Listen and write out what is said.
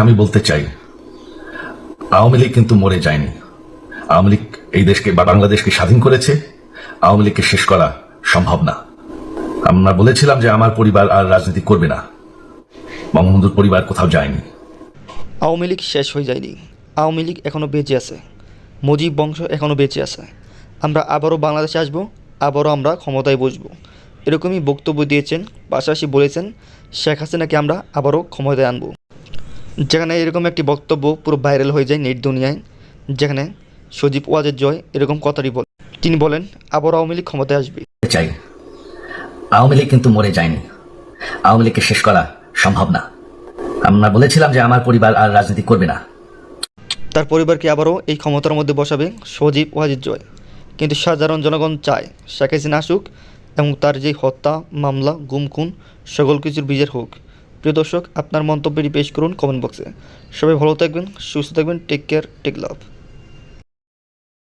আমি বলতে চাই, আওয়ামী লীগ কিন্তু মরে যায়নি। আওয়ামী লীগ এই দেশকে বা বাংলাদেশকে স্বাধীন করেছে, আওয়ামী লীগকে শেষ করা সম্ভব না। আমরা বলেছিলাম যে আমার পরিবার আর রাজনীতি করবে না। বঙ্গবন্ধুর পরিবার কোথাও যায়নি। আওয়ামী লীগ শেষ হয়ে যায়নি। আওয়ামী লীগ এখনও বেঁচে আছে। মুজিব বংশ এখনও বেঁচে আছে। আমরা আবারও বাংলাদেশে আসব, আবারও আমরা ক্ষমতায় বসবো। এরকমই বক্তব্য দিয়েছেন, পাশাপাশি বলেছেন, শেখ হাসিনাকে আমরা আবারও ক্ষমতায় আনব। যেখানে এরকম একটি বক্তব্য পুরো ভাইরাল হয়ে যায় নেট দুনিয়ায় যেখানে সজীব ওয়াজের জয় এরকম কথাটি বলে তিনি বলেন আবারও আওয়ামী লীগ ক্ষমতায় আসবে। চাই। আওয়ামী লীগ কিন্তু মরে যায়নি। আওয়ামী লীগকে শেষ করা সম্ভব না। আমরা বলেছিলাম যে আমার পরিবার আর রাজনীতি করবে না। তার পরিবারকে আবারও এই ক্ষমতার মধ্যে বসাবে? সজীব ওয়াজিদ জয়। কিন্তু সাধারণ জনগণ চায় শেখ হাসিনা আসুক এবং তার যে হত্যা মামলা গুম খুন সকল কিছুর বিচার হোক। প্রিয় দর্শক, আপনার মন্তব্যটি পেশ করুন কমেন্ট বক্সে সবাই ভালো থাকবেন, সুস্থ থাকবেন টেক কেয়ার টেক লাভ